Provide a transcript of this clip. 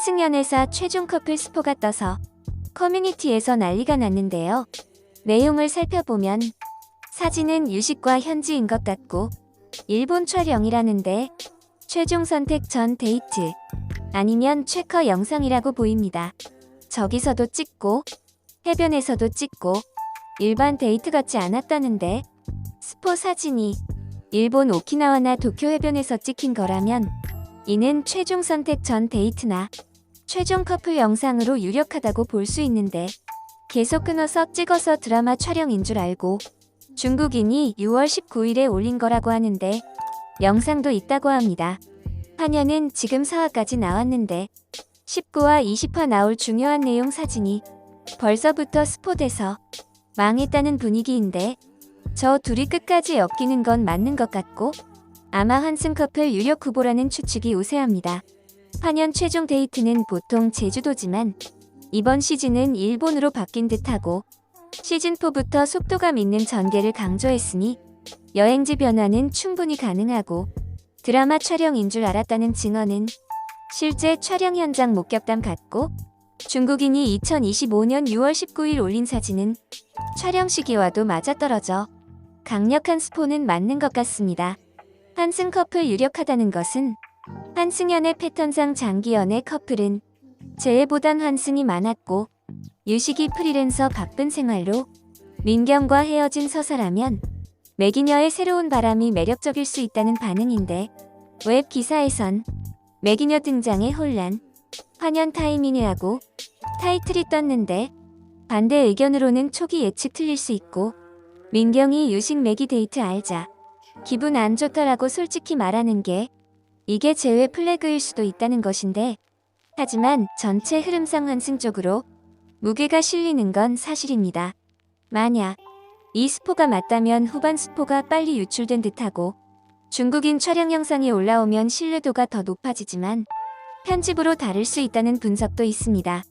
한승연에서 최종 커플 스포가 떠서 커뮤니티에서 난리가 났는데요. 내용을 살펴보면 사진은 유식과 현지인 것 같고 일본 촬영이라는데 최종 선택 전 데이트 아니면 최커 영상이라고 보입니다. 저기서도 찍고 해변에서도 찍고 일반 데이트 같지 않았다는데 스포 사진이 일본 오키나와나 도쿄 해변에서 찍힌 거라면 이는 최종 선택 전 데이트나 최종 커플 영상으로 유력하다고 볼 수 있는데 계속 끊어서 찍어서 드라마 촬영인 줄 알고 중국인이 6월 19일에 올린 거라고 하는데 영상도 있다고 합니다. 화녀는 지금 4화까지 나왔는데 19화 20화 나올 중요한 내용 사진이 벌써부터 스포돼서 망했다는 분위기인데 저 둘이 끝까지 엮이는 건 맞는 것 같고 아마 환승 커플 유력 후보라는 추측이 우세합니다. 환연 최종 데이트는 보통 제주도지만 이번 시즌은 일본으로 바뀐 듯하고 시즌4부터 속도감 있는 전개를 강조했으니 여행지 변화는 충분히 가능하고 드라마 촬영인 줄 알았다는 증언은 실제 촬영 현장 목격담 같고 중국인이 2025년 6월 19일 올린 사진은 촬영 시기와도 맞아떨어져 강력한 스포는 맞는 것 같습니다. 한승 커플 유력하다는 것은 한승연의 패턴상 장기연의 커플은 재해보단 환승이 많았고 유식이 프리랜서 바쁜 생활로 민경과 헤어진 서사라면 매기녀의 새로운 바람이 매력적일 수 있다는 반응인데 웹 기사에선 매기녀 등장에 혼란, 환연 타이밍이라고 타이틀이 떴는데 반대 의견으로는 초기 예측 틀릴 수 있고 민경이 유식 매기 데이트 알자 기분 안 좋더라고 솔직히 말하는 게 이게 제외 플래그일 수도 있다는 것인데 하지만 전체 흐름상 환승적으로 무게가 실리는 건 사실입니다. 만약 이 스포가 맞다면 후반 스포가 빨리 유출된 듯하고 중국인 촬영 영상이 올라오면 신뢰도가 더 높아지지만 편집으로 다를 수 있다는 분석도 있습니다.